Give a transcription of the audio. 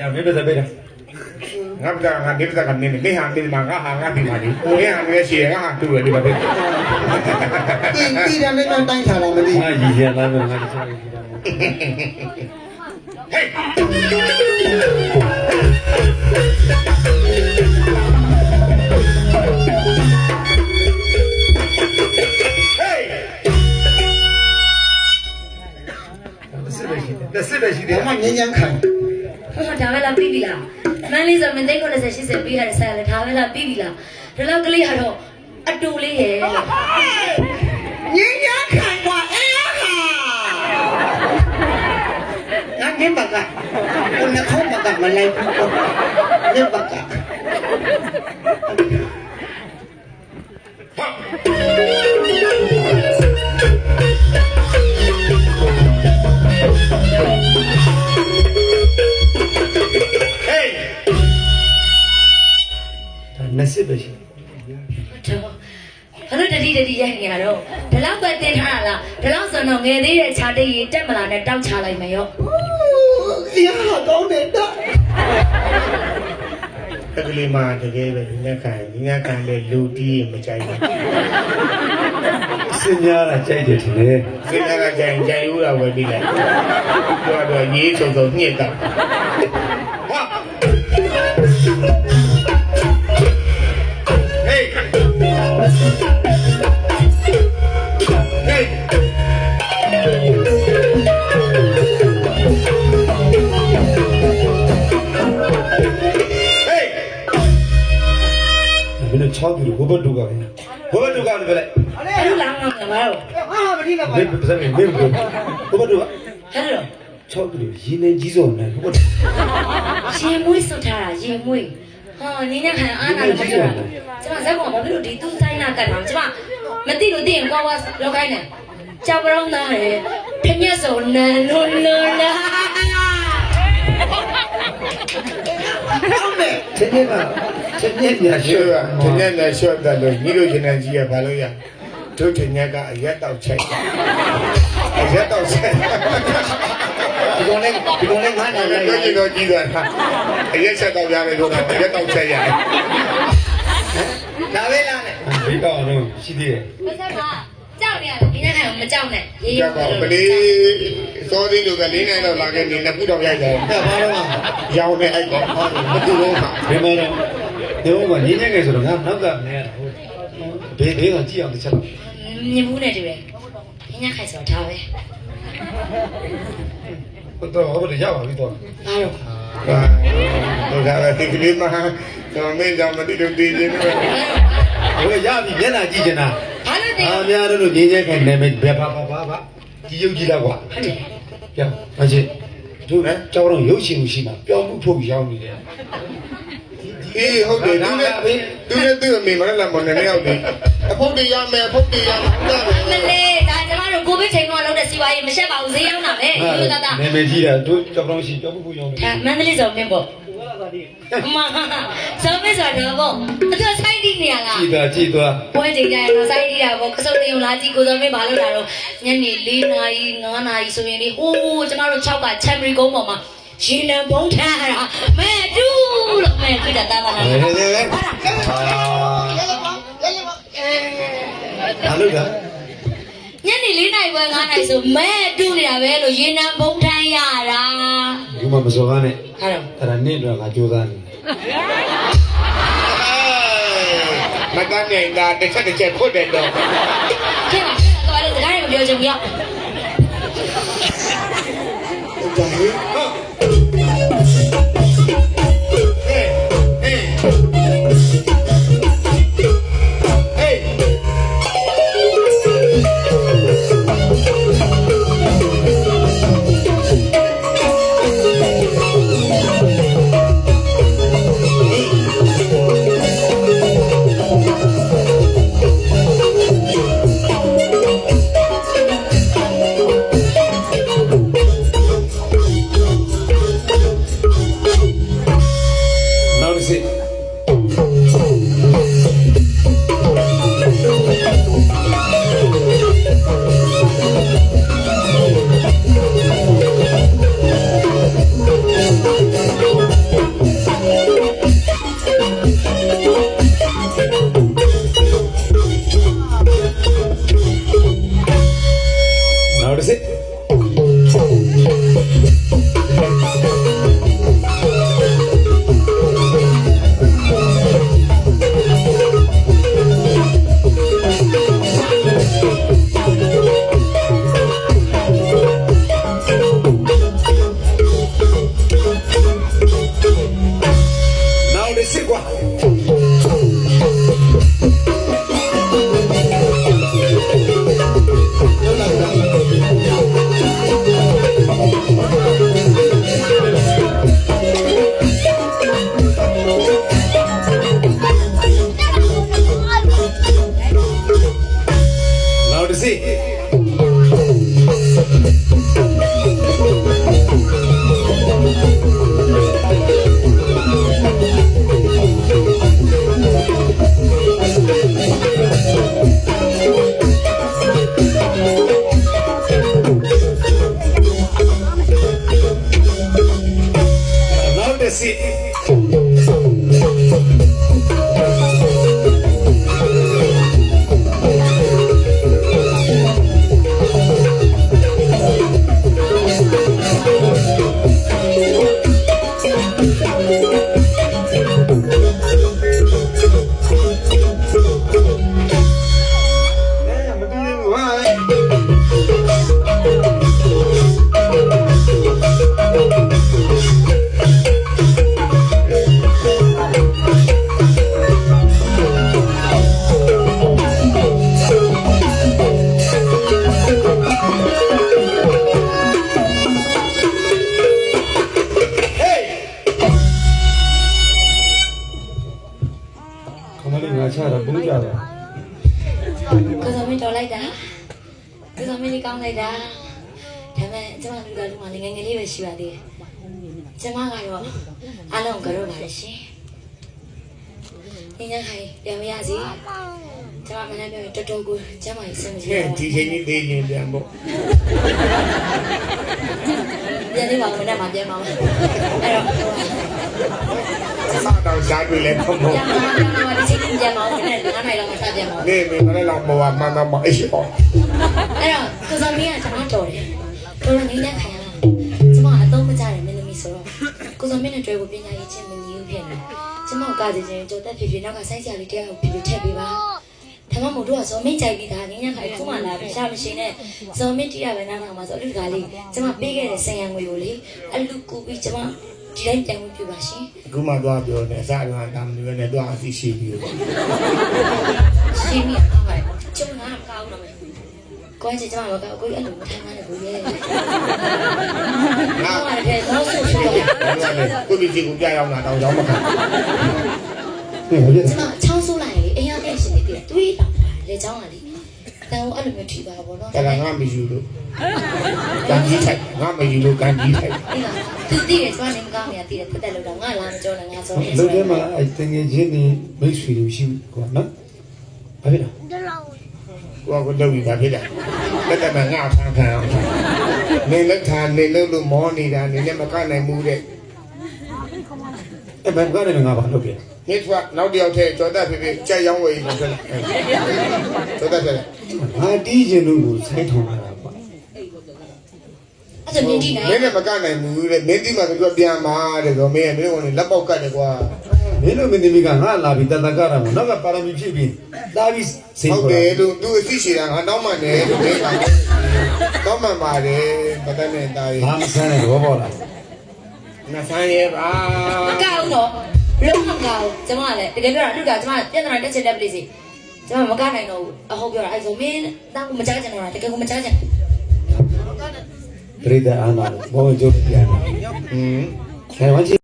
ညမေပစပေးတာငါပတာငါမေပတာကနေနေဟာတင်မှာငါဟာငါတင်မှာဒီကိုရငါလည်းရှေ့ငါဟာတူတယ်ဒီမှာတင်တင်တီးတယ်မင်းတိုင်းထားလိုက်မသိဟာရည်ရလားငါလည်းရှာလိုက်ဟေး那是的，是的。我们年年看。 လားမန်းလေးဆိုမသိ90 80ပေးရတဲ့ဆိုင်လည်းဒါပဲလားပြီးပြီလားဒီလောက်ကလေးကတော့အတူလေးရဲ့ညင်ညာခံကွာအေးရခါငါငင်းပါကဘုန်းခေါပါကမလိုက်ဘူးငင်းပါကဟုတ် ငယ်သေးတဲ့ခြာတိတ်ကြီးတက်မလာနဲ့တောက်ချလိုက်မယ်ရော့အေးဟာကောင်းတယ်တော့တကလေးမှတကယ်ပဲညီငါခံညီငါခံလေလူတီးမကြိုက်ဘူးစင်ညာကကြိုက်တယ်ထင်တယ်စင်ညာကကြိုက်ကြိုက်ဦးတာဝယ်ပြီးလိုက်တော့တော့ရေးစုံစုံညှက်တော့ဟေး मैंने छाप दी गोबर डूबा है गोबर डूबा है बोले अरे लांगा मारो हां हां बढ़िया भाई सब में में गोबर डूबा हेलो ၆ကီလိုရင်းနေကြီးစုံနဲ့ဟုတ်တယ်။ရေမွေးစွတ်ထားတာရေမွေး။ဟောနင်းနဲ့ခံအားနာလို့မပြောတာ။ကျွန်မဇက်ကဘာဖြစ်လို့ဒီသူ့ဆိုင်နာကတ်တာကျွန်မမသိလို့သိရင်ကွာကွာလောက်ခိုင်းတယ်။ကြောက်ပြောင်းသားတယ်။ဖျက်စုံနန်လို့လို့လား။ ချက်ချင်းပါချက်ချင်းပြန်ရှော့ရဒီနေ့လည်းရှော့တယ်လို့ညီတို့ရှင်နိုင်ကြီးကဘာလို့ရတို့တင်ရကအရက်တောက်ချိုက်အရက်တောက်ချိုက်ဒီကောင်လေးဒီကောင်လေးငါနာရရရတော့ကြီးတာအရက်ချက်တော့ရတယ်လို့ကအရက်တောက်ချက်ရတယ်ဒါပဲလားနဲ့ဒီကောင်တော့ရှိသေးတယ်ဘယ်ဆက်ကကြောက်နေရတယ် မကြောက်နဲ့ရေးရပါဘူးပလေးစောသေးလူက၄နိုင်တော့လာခဲ့နေနှစ်ခုတော့ရိုက်တယ်ဘာလို့မှရောင်းနေအိုက်တော့မတူတော့ဘူးဘယ်မှာလဲဒီဘုံမှာညင်းနေကြဆိုတော့ငါနောက်ကမနေရဘူးဘေးဘေးကကြည့်အောင်တစ်ချက်မြင်ဘူးနဲ့တူတယ်ညင်းခိုင်ဆိုတော့ဒါပဲဟုတ်တော့ဟုတ်တယ်ရပါပြီတော့အားရောဟုတ်ကဲ့ဒီကလေးမှာတော့မင်းကြောင့်မတိတော့တည်နေတယ်ဟုတ်ရပြီမျက်နှာကြည့်ချင်တာ ဘာလို့တင်အားများတို့ငင်းချက်ခံနေမယ်ဘယ်ပါပါပါပါဒီရုပ်ကြီးတော့ကွာဟုတ်တယ်ကြောက်မချစ်တို့ကကြောက်တော့ရုပ်ရှင်ကိုရှိမှာပြောင်းမှုထုတ်ရောက်နေတယ်အေးဟုတ်တယ်သူလည်းသူလည်းသူ့အမေမလည်းမနေနဲ့ဟုတ်တယ်အဖုတ်တွေရမယ်အဖုတ်တွေရမယ်မလေးဒါကျမတို့ကိုဗစ်ချိန်တော့လုံးတဲ့စီဝါရေးမရှက်ပါဘူးဈေးရောက်တာပဲဒီလိုတတ်တာနာမည်ကြီးတာတို့ကြောက်တော့ရှိပြောင်းမှုရောက်နေတယ်မန္တလေးဆိုမင်းပေါ့မဆောင်းမဆောင်းတော့ပေါ့ ကြည့်သွားကြည့်သွားပွဲချိန်ကြရင်တော့စိုက်သေးတာပေါ့ခစုံနေုံလာကြည့်ကိုစုံမင်းဘာလုပ်လာတော့ညနေ၄နာရီ9နာရီဆိုရင်လေဟိုးကျမတို့6ကချမ်ပီကုန်းပေါ်မှာရေနံဘုံထမ်းရတာမဲတူးလို့မဲပြတာတာပါလားဘာလုပ်တာညနေ၄နာရီခွဲ9နာရီဆိုမဲတူးနေတာပဲလို့ရေနံဘုံထမ်းရတာဒီမှာမစော်ကားနဲ့အဲ့ဒါအဲ့ဒါနေ့တော့ငါကြိုးစားနေတယ် မကနိုင်တာတစ်ချက်တစ်ချက်ဖွတ်တယ်တော့ခင်ဗျာတော့လည်းစကားတွေမပြောချင်ဘူးရောက် တ တော်လိုက်တာကိုစောမင်းလေးကောင်းလိုက်တာဒါပေမဲ့ကျမလူကလူမလေးငယ်ငယ်လေးပဲရှိပါသေးတယ်ကျမကတော့အားလုံးကတော့ပါတယ်ရှင်ဒီညခိုင်ပြန်မရစီကျမမနေ့ပြောရင်တော်တော်ကိုကျမကြီးစမ်းမရှိဟဲ့တော့ဒီချိန်ကြီးသေးရင်ပြန်ပေါ့ပြန်နေပါဦးမနေ့မှပြန်ပါဦးအဲ့တော့ စတော့ရှားတွေ့လဲဖုံဖုံပြန်ပါပြန်ပါဒီချိန်ပြန်ပါဦးမနေ့နားနိုင်တော့မစပြန်ပါဦးနေမင်းလည်းတော့ဘောမှန်မှန်မအေးရှိပေါ့အဲ့တော့ကိုစောမင်းကကျမတော်တယ်တော်တော်ငင်းတဲ့ခိုင်ရကျမအတော့မကြတယ်မင်းသမီးဆိုတော့ကိုစောမင်းနဲ့တွေ့ဖို့ပညာရေးချင်းမညီဘူးဖြစ်နေကျမကကြည်ချင်းကြောတက်ဖြစ်ဖြစ်နောက်ကဆိုင်းစရာလေးတရားကိုဖြစ်ဖြစ်ထည့်ပေးပါဒါမှမဟုတ်တို့ကဇော်မင်းကြိုက်ပြီးသားငင်းတဲ့ခိုင်ခုမှလာပြီးရှာမရှိနဲ့ဇော်မင်းတရားပဲနားထောင်ပါဆိုအလူတကာလေးကျမပေးခဲ့တဲ့ဆင်ရံငွေကိုလေအလူကူပြီးကျမ ဒီတိုင်းပြန်ဝင်ပြပါရှင်အခုမှသွားပြောနေစရတာမလို့နဲ့သွားအစီရှိပြီးတော့ရှင်းမိအောင်ပါကျုံငါမကောင်းတော့မယ်ကိုယ်ကကျမမကောက်ကိုအဲ့လိုမထိုင်မှလည်းကိုရဲ့ငါဟုတ်ပါတယ်တော့ဆိုဆိုတော့ကိုပြည်စီကိုပြရောက်တာတောင်းကြောင်းမခံဟဲ့ဘာဖြစ်ကျမချောင်းဆိုး လိုမျိုးထိပါဘောနော်တကငါမယူလို့ကန်ကြီးထိုက်ငါမယူလို့ကန်ကြီးထိုက်အေးလားသူတည်တယ်ကျမနေမကောင်းနေတည်တယ်တက်တက်လို့တော့ငါလာမကြောနဲ့ငါဆိုနေလုံထဲမှာအဲတငယ်ချင်းနေမိတ်ဆွေတွေရှိဘူးကွာနော်ဘာဖြစ်လဲကိုကကိုလုပ်ပြီးပါဖြစ်တယ်တက်တက်ငါဆန်းခံအောင်နေလက်ထာနေလို့လို့မောနေတာနေလည်းမကနိုင်ဘူးတဲ့အဲဘယ်ကနေငါဘာလုပ်ပြနေကနောက်တယောက်ထဲကြောတက်ဖြစ်ဖြစ်ကြက်ရောင်းဝယ်ပြီးဖြစ်လာကြောတက်ဖြစ်လာ ငါတီးခြင်းလို့ကိုစိုင်းထောင်လာတာကွာအဲ့ဒါမြင်ကြည့်နိုင်မင်းလည်းမကနိုင်ဘူးတဲ့မင်းဒီမှာသူကပြန်มาတဲ့ဆိုမင်းကမင်းကလက်ပေါက်ကတ်တယ်ကွာမင်းတို့မင်းသမီးကငါလာပြီးတတကရမှာနောက်ကပါရမီဖြစ်ပြီးလာပြီးစိတ်ဟုတ်ခေါ်တယ်လို့သူအသိရှိတာငါတောင်းမှန်တယ်လို့မင်းကတောင်းမှန်ပါတယ်မတတ်နဲ့တာရီဘာမဆန်းတဲ့ဘောပေါ်လာနဆန်းရဲ့ပါမကောင်းတော့လုံးမကောင်းကျမလည်းတကယ်ပြောတာလူကကျမပြဿနာတက်ချင်တဲ့ပလေးစီ ကျမမကနိုင်တော့ဘူးအဟုတ်ပြောတာအဲ့ဆိုမင်းတောင်းမကြားချင်တော့တာတကယ်ကိုမကြားချင်ပြိတ္တာအာနာဘောကျုပ်ပြန်လာဟင်းခဲဝချင်း